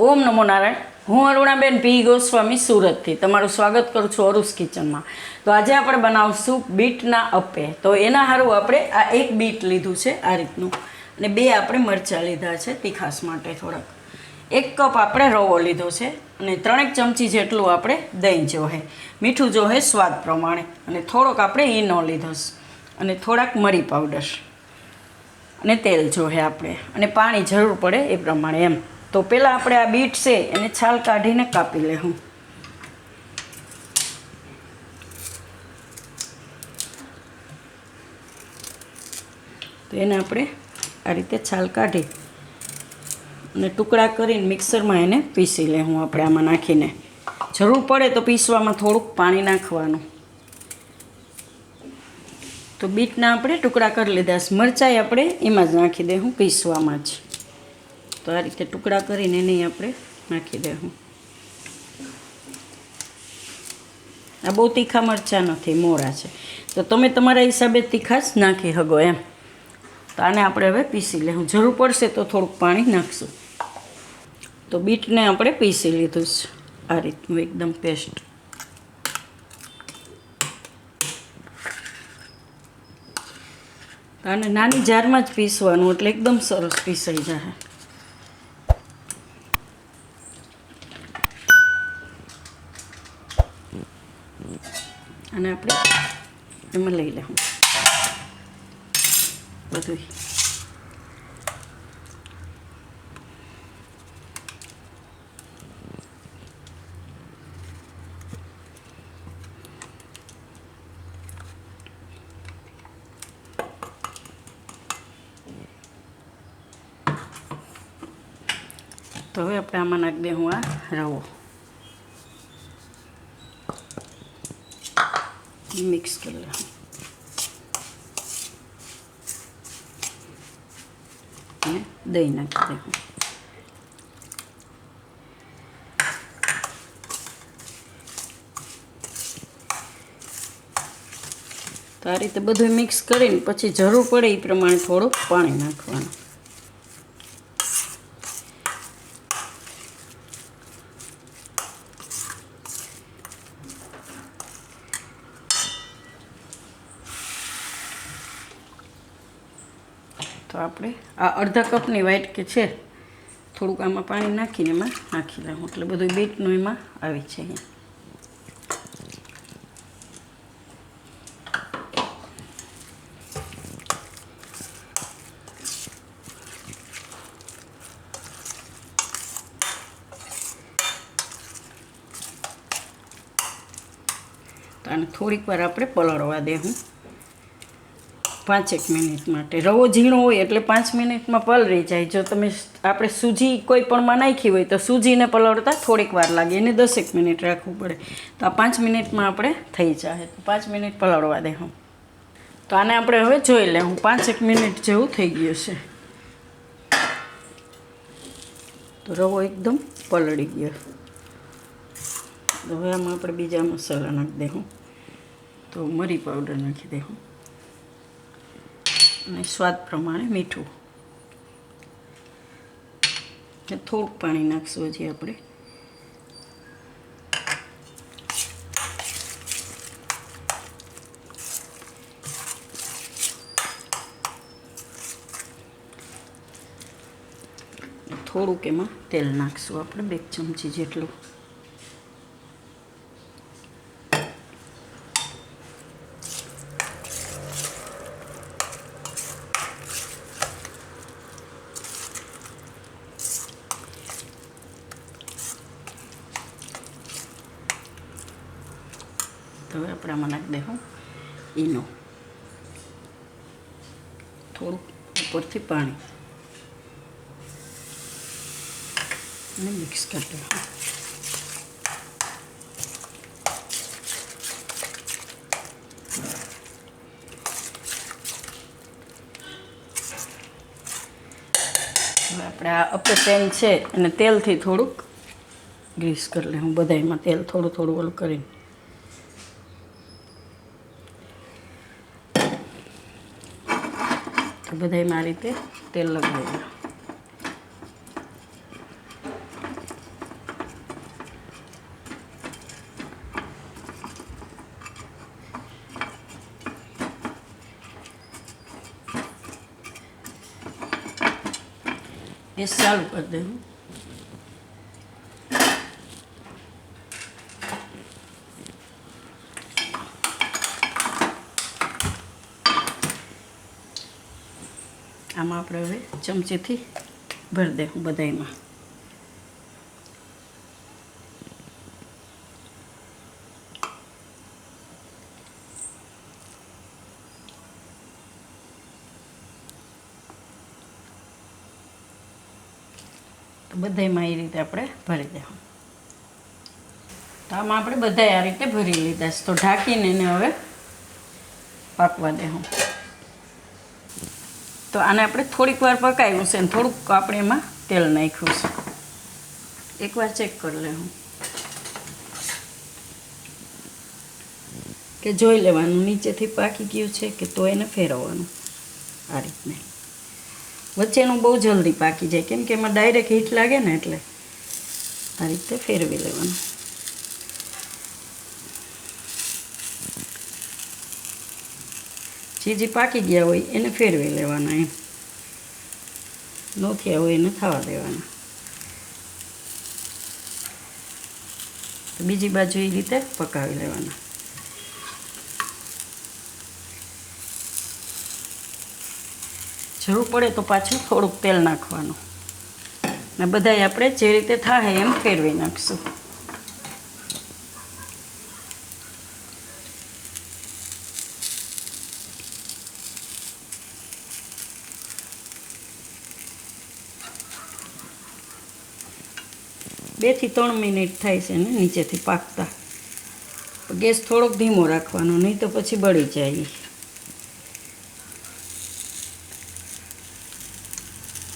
ઓમ નમો નારાયણ. હું અરુણાબેન પી. ગોસ્વામી, સુરતથી. તમારું સ્વાગત કરું છું અરુસ કિચનમાં. તો આજે આપણે બનાવશું બીટના અપ્પે. તો એના સારું આપણે આ એક બીટ લીધું છે આ રીતનું. અને બે આપણે મરચાં લીધા છે તીખાસ માટે થોડાક. એક કપ આપણે રવો લીધો છે અને ત્રણેક ચમચી જેટલું આપણે દહીં જોહે મીઠું જોહે સ્વાદ પ્રમાણે. અને થોડોક આપણે ઈનો લીધો છે. અને થોડાક મરી પાવડર અને તેલ જોહે આપણે. અને પાણી જરૂર પડે એ પ્રમાણે એમ. તો પહેલાં આપણે આ બીટ છે એને છાલ કાઢીને કાપી લેવું તો એને આપણે આ રીતે છાલ કાઢી અને ટુકડા કરીને મિક્સરમાં એને પીસી લેવું આપણે આમાં નાખીને. જરૂર પડે તો પીસવામાં થોડુંક પાણી નાખવાનું. તો બીટના આપણે ટુકડા કરી લીધા મરચાઈ આપણે એમાં જ નાખી દેવું પીસવામાં જ. તો આ રીતે ટુકડા કરીને એને આપણે નાખી દેવું આ બહુ તીખા મરચાં નથી, મોરા છે. તો તમે તમારા હિસાબે તીખાશ નાખી શકો એમ. તો આને આપણે હવે પીસી લેવું જરૂર પડશે તો થોડુંક પાણી નાખશું. તો બીટને આપણે પીસી લીધું છે. આ રીતનું એકદમ પેસ્ટ. અને નાની જારમાં જ પીસવાનું, એટલે એકદમ સરસ પીસાઈ જાય અને આપણે એમાં લઈ લઉં બધું તો હવે આપણે આમાં નાખી દે હું આ રવો. લઉં અને દહીં નાખી દઉં તો આ રીતે બધું મિક્સ કરીને પછી જરૂર પડે એ પ્રમાણે થોડુંક પાણી નાખવાનું તો આપણે આ અડધા કપની વ્હાઈટ કે છે, થોડુંક આમાં પાણી નાખીને એમાં નાખી દઉં એટલે બધું બીટનું એમાં આવી છે તો થોડીક વાર આપણે પલળવા દેવું. પાંચેક મિનિટ માટે. રવો ઝીણો હોય એટલે પાંચ મિનિટમાં પલળી જાય. જો તમે આપણે સૂજી કોઈ પણમાં નાખી હોય તો સૂજીને પલળતા થોડીક વાર લાગે. એને દસેક મિનિટ રાખવું પડે. તો આ પાંચ મિનિટમાં આપણે થઈ જાય. પાંચ મિનિટ પલળવા દે હું. તો આને આપણે હવે જોઈ લે. હું પાંચેક મિનિટ જેવું થઈ ગયું છે. તો રવો એકદમ પલળી ગયો. હવે આમાં આપણે બીજા મસાલા નાખી દઉં તો મરી પાવડર નાખી દઉં અને સ્વાદ પ્રમાણે મીઠું. થોડુંક પાણી નાખશું હજી આપણે. થોડુંક એમાં તેલ નાખશું આપણે, બે ચમચી જેટલું. હવે આપણે આમાં નાખી દઈશું ઈનો. થોડુંક ઉપરથી પાણી. અને મિક્સ કરી હવે આપણે આ અપર પેન છે અને તેલથી થોડુંક ગ્રીસ કરી લઉં બધાયમાં તેલ થોડું થોડું ઓલું કરીને. તો બધામાં આ રીતે તેલ લગાવ્યું. એ સારું કરી દેવું આમાં આપણે હવે ચમચીથી ભરી દઉં બધાયમાં. બધામાં એ રીતે આપણે ભરી દેવું તો આમાં આપણે બધા આ રીતે ભરી લીધા છે. તો ઢાંકીને એને હવે પાકવા દેવું. તો આને આપણે થોડીક વાર પકાવ્યું છે ને થોડુંક આપણે એમાં તેલ નાખ્યું છે. એકવાર ચેક કરી લેવું કે જોઈ લેવાનું, નીચેથી પાકી ગયું છે કે તો એને ફેરવવાનું આ રીતને. વચ્ચેનું બહુ જલ્દી પાકી જાય, કેમ કે એમાં ડાયરેક્ટ હીટ લાગે ને એટલે આ રીતે ફેરવી લેવાનું. જે જે પાકી ગયા હોય એને ફેરવી લેવાના એમ. નોખ્યા હોય એને થવા દેવાના. તો બીજી બાજુ એ રીતે પકાવી લેવાના. જરૂર પડે તો પાછું થોડુંક તેલ નાખવાનું. ને બધાય આપણે જે રીતે થાય એમ ફેરવી નાખશું. બેથી ત્રણ મિનિટ થાય છે ને નીચેથી પાકતા. ગેસ થોડોક ધીમો રાખવાનો, નહીં તો પછી બળી જાય.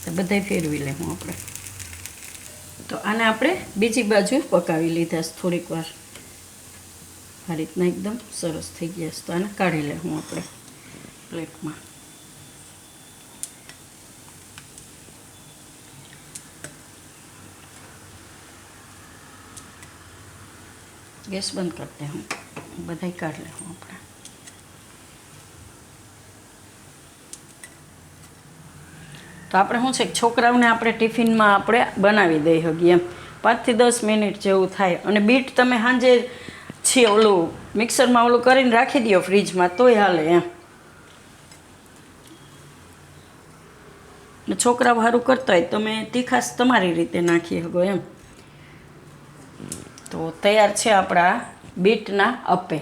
તો બધાય ફેરવી લેવું આપણે. તો આને આપણે બીજી બાજુ પકાવી લીધા થોડીક વાર. આ રીતના એકદમ સરસ થઈ ગયા છે. તો આને કાઢી લેવું આપણે પ્લેટમાં. ગેસ બંધ કરી દે હું બધાય લે હું આપણે તો આપણે શું છે છોકરાઓને આપણે ટિફિનમાં આપણે બનાવી દઈ શકીએ એમ પાંચથી દસ મિનિટ જેવું થાય. અને બીટ તમે સાંજે છે ઓલું મિક્સરમાં ઓલું કરીને રાખી દો ફ્રીજમાં, તોય હાલે એમ. છોકરા સારું કરતા હોય તમે તીખાશ તમારી રીતે નાખી શકો એમ. તો તૈયાર છે આપણા બીટના અપે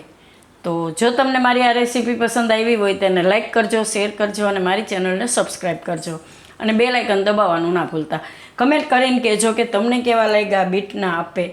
તો જો તમને મારી આ રેસીપી પસંદ આવી હોય તેને લાઈક કરજો, શેર કરજો અને મારી ચેનલને સબસ્ક્રાઈબ કરજો. અને બે લાઇકન દબાવવાનું ના ભૂલતા. કમેન્ટ કરીને કહેજો કે તમને કેવા લાગ્યા બીટના આપે